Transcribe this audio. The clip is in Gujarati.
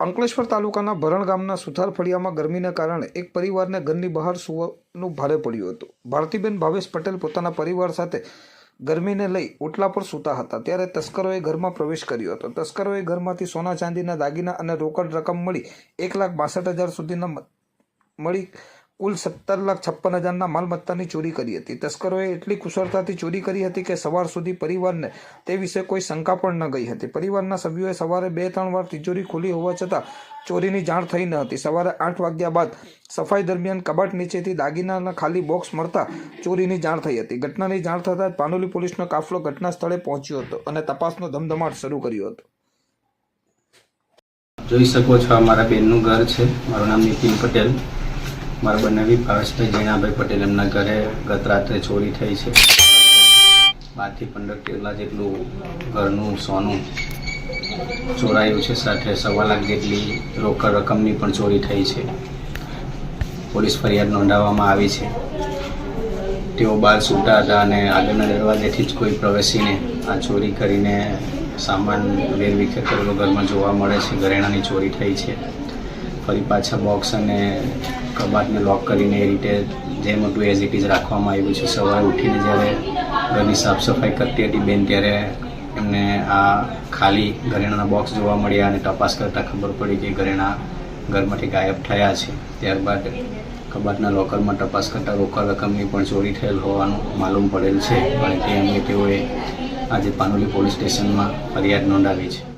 અંકલેશ્વર તાલુકાના ભરણ ગામના સુથાર ફળિયામાં ગરમીને કારણે એક પરિવારને ઘરની બહાર સુવાનું ભારે પડ્યું હતું. ભારતીબેન ભાવેશ પટેલ પોતાના પરિવાર સાથે ગરમીને લઈ ઓટલા પર સૂતા હતા. ત્યારે તસ્કરોએ ઘરમાં પ્રવેશ કર્યો હતો. તસ્કરોએ ઘરમાંથી સોના ચાંદીના દાગીના અને રોકડ રકમ મળી એક લાખ બાસઠ હજાર સુધીના મળી કુલ સત્તર લાખ છપ્પન હજારના માલમત્તાની ચોરી કરી હતી. તસ્કરોએ એટલી કુશળતાથી ચોરી કરી હતી કે સવાર સુધી પરિવારને તે વિશે કોઈ શંકા પણ ન ગઈ હતી. પરિવારના સભ્યોએ સવારે બે ત્રણ વાર તિજોરી ખુલી હોવા છતાં ચોરીની જાણ થઈ ન હતી. સવારે આઠ વાગ્યા બાદ સફાઈ દરમિયાન કબાટ નીચેથી દાગીનાના ખાલી બોક્સ મળતા ચોરીની જાણ થઈ હતી. ઘટનાની જાણ થતાં જ પાનોલી પોલીસનો કાફલો ઘટના સ્થળે પહોંચ્યો હતો અને તપાસનો ધમધમાટ શરૂ કર્યો હતો. જોઈ શકો છો અમારા બેનનું ઘર છે. મારું નામ નીતિન પટેલ. મારા બનાવી ભાવેશભાઈ જીણાભાઈ પટેલ એમના ઘરે ગત રાત્રે ચોરી થઈ છે. બારથી પંદર ટેલા જેટલું ઘરનું સોનું ચોરાયું છે, સાથે સવા લાખ જેટલી રોકડ રકમની પણ ચોરી થઈ છે. પોલીસ ફરિયાદ નોંધાવવામાં આવી છે. તેઓ બહાર છૂટા હતા અને આગળના દરવાજેથી જ કોઈ પ્રવેશીને આ ચોરી કરીને સામાન વેરવિખેર કરેલો ઘરમાં જોવા મળે છે. ઘરેણાની ચોરી થઈ છે. ફરી પાછા બોક્સ અને કબાટને લોક કરીને એ રીતે જેમ હતું એઝ ઇટ ઇઝ રાખવામાં આવ્યું છે, સવારે ઉઠીને જ્યારે ઘરની સાફ સફાઈ કરતી હતી, બેન ત્યારે એમને આ ખાલી ઘરેણાના બોક્સ જોવા મળ્યા અને તપાસ કરતાં ખબર પડી કે ઘરેણા ઘરમાંથી ગાયબ થયા છે. ત્યારબાદ કબાટના લોકરમાં તપાસ કરતાં રોકડ રકમની પણ ચોરી થયેલ હોવાનું માલુમ પડેલ છે અને તે અંગે તેઓએ આજે પાનોલી પોલીસ સ્ટેશનમાં ફરિયાદ નોંધાવી છે.